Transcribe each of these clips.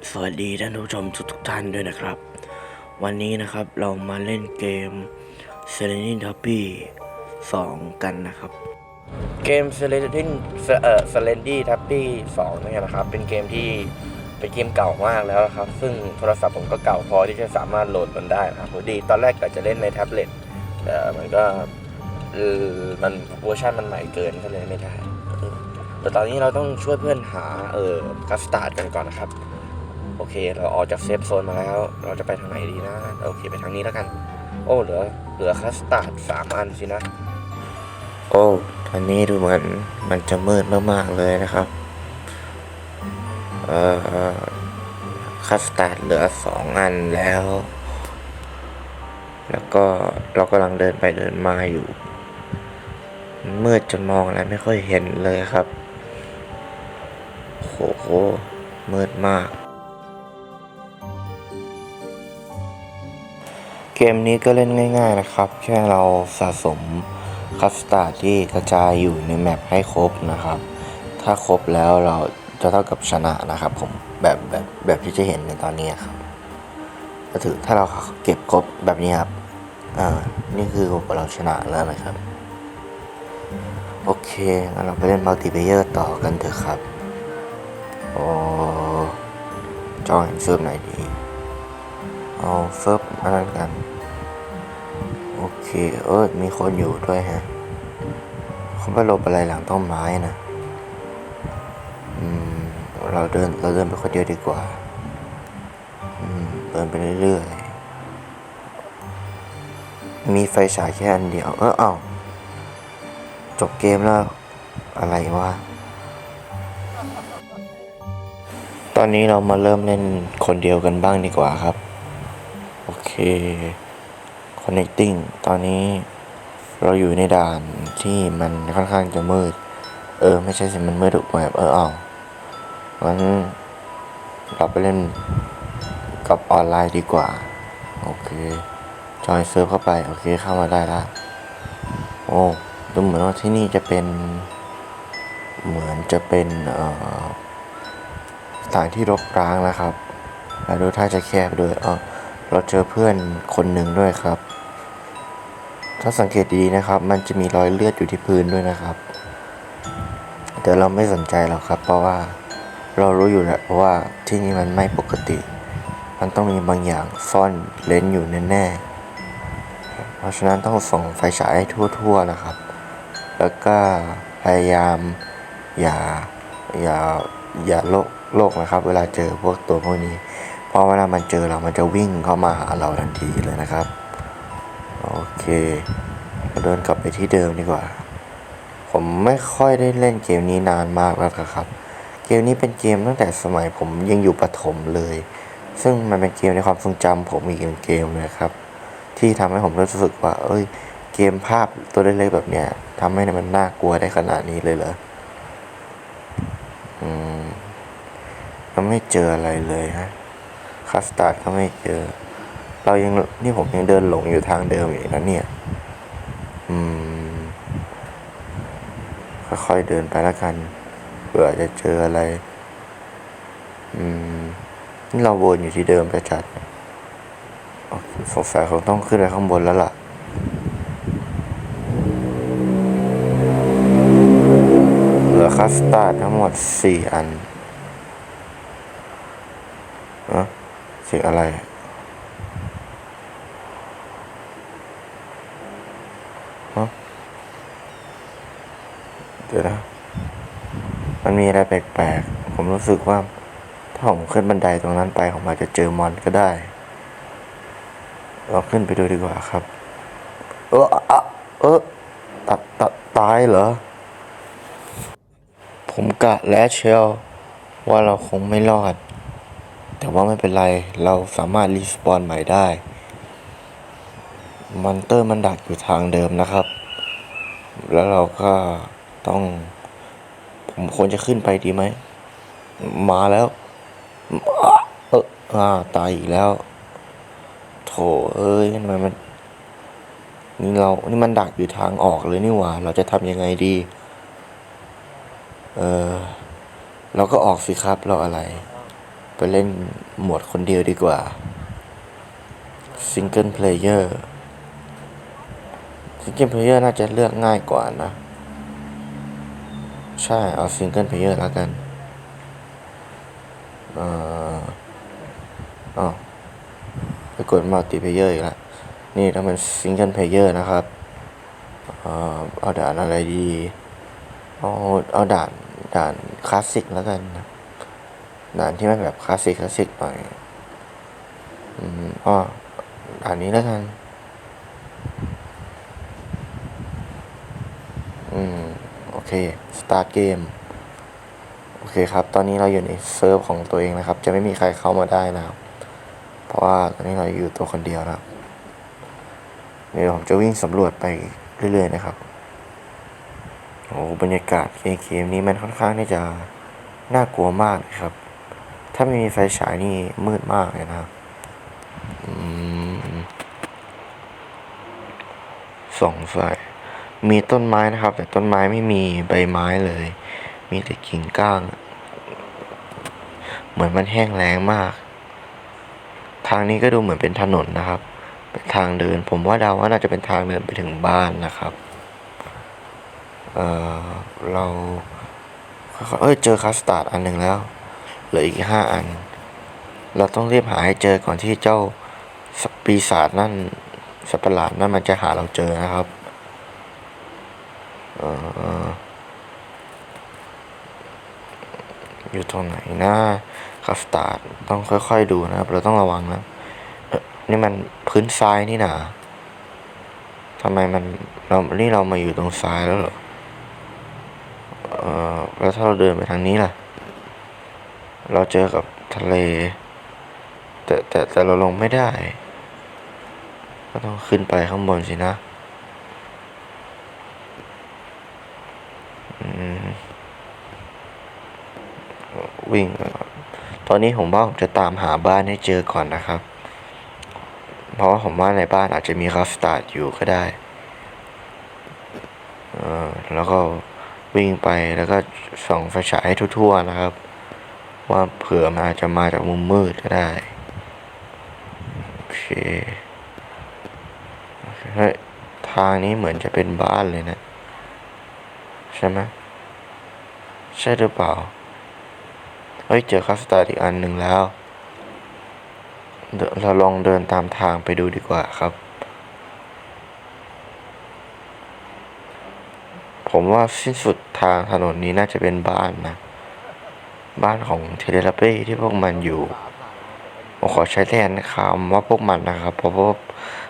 บสวัสดีท่านผู้ชมทุกทุกท่านด้วยนะครับ วันนี้นะครับเรามาเล่นเกม s e l e n i t o p y 2 กันนะครับ เกม s e l e n i n เอ่อ s e l e n d y t o p y 2นี่นะครับ เป็นเกมที่เป็นเกมเก่ามากแล้วนะครับ ซึ่งโทรศัพท์ผมก็เก่าพอที่จะสามารถโหลดมันได้นะครับพอดีตอนแรกก็จะเล่นในแท็บเล็ตแต่มันก็มันเวอร์ชันมันใหม่เกินก็เลยไม่ได้แต่ตอนนี้เราต้องช่วยเพื่อนหาเออคัสตาร์ดกันก่อนนะครับ โอเค เราออกจากเซฟโซนมาแล้ว เราจะไปทางไหนดีนะ โอเคไปทางนี้แล้วกัน โอ้ เหลือ เหลือคัสตาร์ดสามอันสินะ โอ้ตอนนี้ดูเหมือนมันจะมืดมากๆเลยนะครับ เอ่อ คัสตาร์ดเหลือสองอันแล้ว แล้วก็เรากำลังเดินไปเดินมาอยู่ มืดจนมองอะไรไม่ค่อยเห็นเลยครับโหมืดมาก เกมนี้ก็เล่นง่าย ๆนะครับ แค่เราสะสมคัสตาร์ดที่กระจายอยู่ในแมปให้ครบนะครับ ถ้าครบแล้วเราจะเท่ากับชนะนะครับผมแบบแบบแบบที่จะเห็นในตอนนี้ครับก็ถือถ้าเราเก็บครบแบบนี้ครับอ่านี่คือเราชนะแล้วนะครับ โอเคงั้นเราไปเล่นมัลติเพเยอร์ต่อกันเถอะครับโอ้จอยเซิร์ฟไหนดี เอาเซิร์ฟอะไรกัน โอเคเออมีคนอยู่ด้วยฮะเขาไปหลบอะไรหลังต้นไม้นะอืมเราเดินเราเดินไปคนเดียวดีกว่าอืมเดินไปเรื่อยๆ มีไฟฉายแค่อันเดียว เออเอาจบเกมแล้ว อะไรวะตอนนี้เรามาเริ่มเล่นคนเดียวกันบ้างดีกว่าครับ connecting ตอนนี้เราอยู่ในด่านที่มันค่อนข้างจะมืด เออ ไม่ใช่สิมันมืดถูกแบบเออเอางั้นเราไปเล่นกับออนไลน์ดีกว่า โอเค จอยเซิร์ฟเข้าไป โอเคเข้ามาได้ละโอ้ดูเหมือนว่าที่นี่จะเป็น เหมือนจะเป็นเอ่อสถานที่รกร้างนะครับ และดูท่าจะแคบด้วยเออ เราเจอเพื่อนคนหนึ่งด้วยครับ ถ้าสังเกตดีๆนะครับ มันจะมีรอยเลือดอยู่ที่พื้นด้วยนะครับ แต่เราไม่สนใจหรอกครับ เพราะว่าเรารู้อยู่แล้วว่าที่นี่มันไม่ปกติ มันต้องมีบางอย่างซ่อนเลนอยู่แน่ๆ เพราะฉะนั้นต้องส่องไฟฉายให้ทั่ว ๆนะครับ แล้วก็พยายามอย่าอย่าอย่าโลกโลกนะครับ เวลาเจอพวกตัวพวกนี้ ราะเวลามันเจอเรามันจะวิ่งเข้ามาหาเราทันทีเลยนะครับ โอเคเราเดินกลับไปที่เดิมดีกว่า ผมไม่ค่อยได้เล่นเกมนี้นานมากแล้วครับ เกมนี้เป็นเกมตั้งแต่สมัยผมยังอยู่ประถมเลย ซึ่งมันเป็นเกมในความทรงจำผมอีกเกมเลยครับ ที่ทำให้ผมรู้สึกว่า เอ้ย เกมภาพตัวเล็กๆแบบเนี้ยทำให้มันน่ากลัวได้ขนาดนี้เลยเหรออืมก็ไม่เจออะไรเลยฮะ คัสตาร์ดก็ไม่เจอ เรายังนี่ผมยังเดินหลงอยู่ทางเดิมอีกนะเนี่ย อืมค่อยๆเดินไปแล้วกันเผื่อจะเจออะไร อืมนี่เราวนอยู่ที่เดิมจะจัดสงสัยคงต้องขึ้นไปข้างบนแล้วล่ะเหลือคัสตาร์ดทั้งหมดสี่อันเอะ เสียงอะไรฮะเดี๋ยวนะ มันมีอะไรแปลกๆ ผมรู้สึกว่า ถ้าผมขึ้นบันไดตรงนั้นไป ผมอาจจะเจอมอนก็ได้ เราขึ้นไปดูดีกว่าครับ เอออะเออตะตะตายเหรอ ผมกะแล้วเชียวว่าเราคงไม่รอด แต่ว่าไม่เป็นไร เราสามารถรีสปอนใหม่ได้ มอนเตอร์มันดักอยู่ทางเดิมนะครับ แล้วเราก็ต้อง ผมควรจะขึ้นไปดีไหม มาแล้ว เอออ่า ตายอีกแล้ว โถเอ้ยทำไมมัน นี่เรา นี่มันดักอยู่ทางออกเลยนี่หว่า เราจะทำยังไงดี เออเราก็ออกสิครับ เราอะไร ไปเล่นโหมดคนเดียวดีกว่าซิงเกิลเพลเยอร์ซิงเกิลเพลเยอร์น่าจะเลือกง่ายกว่านะ ใช่ เอาซิงเกิลเพลเยอร์แล้วกันเอ่ออ๋อไปกดมัลติเพลเยอร์อีกแล้วนี่ถ้ามันซิงเกิลเพลเยอร์นะครับ เอ่อเอาด่านอะไรดี เอาเอาด่านด่านคลาสสิกแล้วกันนะ ด่านที่มันแบบคลาสสิกคลาสสิกหน่อยอืมอ๋อด่านนี้แล้วกันอืม โอเค สตาร์ทเกม โอเคครับ ตอนนี้เราอยู่ในเซิร์ฟของตัวเองนะครับ จะไม่มีใครเข้ามาได้นะครับ เพราะว่าตอนนี้เราอยู่ตัวคนเดียวนะครับ เดี๋ยวผมจะวิ่งสำรวจไปเรื่อย ๆ นะครับ โอ้บรรยากาศเกมนี้มันค่อนข้างที่จะน่ากลัวมากเลยครับ ถ้าไม่มีไฟฉายนี่มืดมากเลยนะครับอืมสองไฟมีต้นไม้นะครับ แต่ต้นไม้ไม่มีใบไม้เลย มีแต่กิ่งก้าง เหมือนมันแห้งแล้งมาก ทางนี้ก็ดูเหมือนเป็นถนนนะครับ เป็นทางเดิน ผมว่าเดาว่าน่าจะเป็นทางเดินไปถึงบ้านนะครับ เออเราเอ้ยเจอคัสตาร์ดอันหนึ่งแล้ว เหลืออีกห้าอัน เราต้องรีบหาให้เจอก่อนที่เจ้าสปีศาจนั่นสัตว์ประหลาดนั่นมันจะหาเราเจอนะครับอออยู่ตรงไหนนะคัสตาร์ดต้องค่อย ๆ ดูนะครับ เราต้องระวังนะนี่มันพื้นทรายนี่หนาทำไมมันเรานี่เรามาอยู่ตรงทรายแล้วเหรอ เออแล้วถ้าเราเดินไปทางนี้ล่ะ เราเจอกับทะเล แต่แต่แต่เราลงไม่ได้ ก็ต้องขึ้นไปข้างบนสินะวิ่ง ตอนนี้ผมว่าผมจะตามหาบ้านให้เจอก่อนนะครับ เพราะว่าผมว่าในบ้านอาจจะมีคัสตาร์ดอยู่ก็ได้แล้วก็วิ่งไปแล้วก็ส่องไฟฉายให้ทั่วๆนะครับ ว่าเผื่อมันอาจจะมาจากมุมมืดก็ได้ โอเคเฮ้ยทางนี้เหมือนจะเป็นบ้านเลยนะ ใช่ไหมใช่หรือเปล่า เฮ้ย เจอคัสตาร์ดอีกอันหนึ่งแล้วเดี๋ยวเราลองเดินตามทางไปดูดีกว่าครับ ผมว่าสิ้นสุดทางถนนนี้น่าจะเป็นบ้านนะ บ้านของเทเลราป้ที่พวกมันอยู่ผมขอใช้แทนคำว่าพวกมันนะครับ เพราะว่า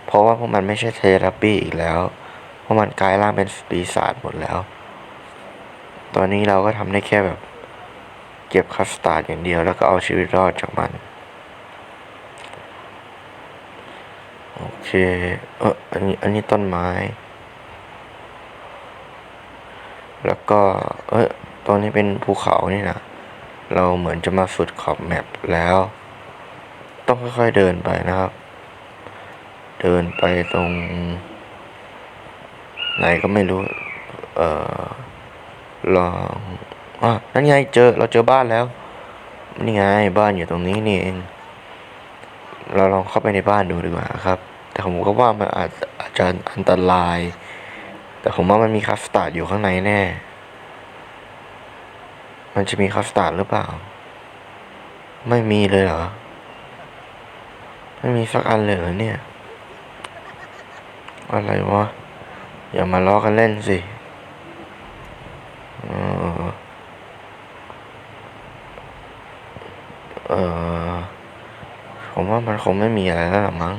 เพราะว่าพวกมันไม่ใช่เทเลราป้อีกแล้วเพราะมันกลายร่างเป็นปีศาจหมดแล้ว ตอนนี้เราก็ทำได้แค่แบบเก็บคัสตาร์ดอย่างเดียวแล้วก็เอาชีวิตรอดจากมัน โอเค เอออันนี้ อันนี้ต้นไม้ แล้วก็ เอ้ยตรงนี้เป็นภูเขานี่นะ เราเหมือนจะมาสุดขอบแมปแล้ว ต้องค่อยๆเดินไปนะครับ เดินไปตรง ไหนก็ไม่รู้ เอ่อ ลองอะนั่นไงเจอเราเจอบ้านแล้ว นี่ไงบ้านอยู่ตรงนี้นี่เอง เราลองเข้าไปในบ้านดูดีกว่าครับ แต่ผมก็ว่ามันอาจอาจจะอันตราย แต่ผมว่ามันมีคัสตาร์ดอยู่ข้างในแน่ มันจะมีคัสตาร์ดหรือเปล่า ไม่มีเลยเหรอ ไม่มีสักอันเลยเหรอเนี่ย อะไรวะ อย่ามาล้อกันเล่นสิเออเออผมว่ามันคงไม่มีอะไรแล้วหรอมั้ง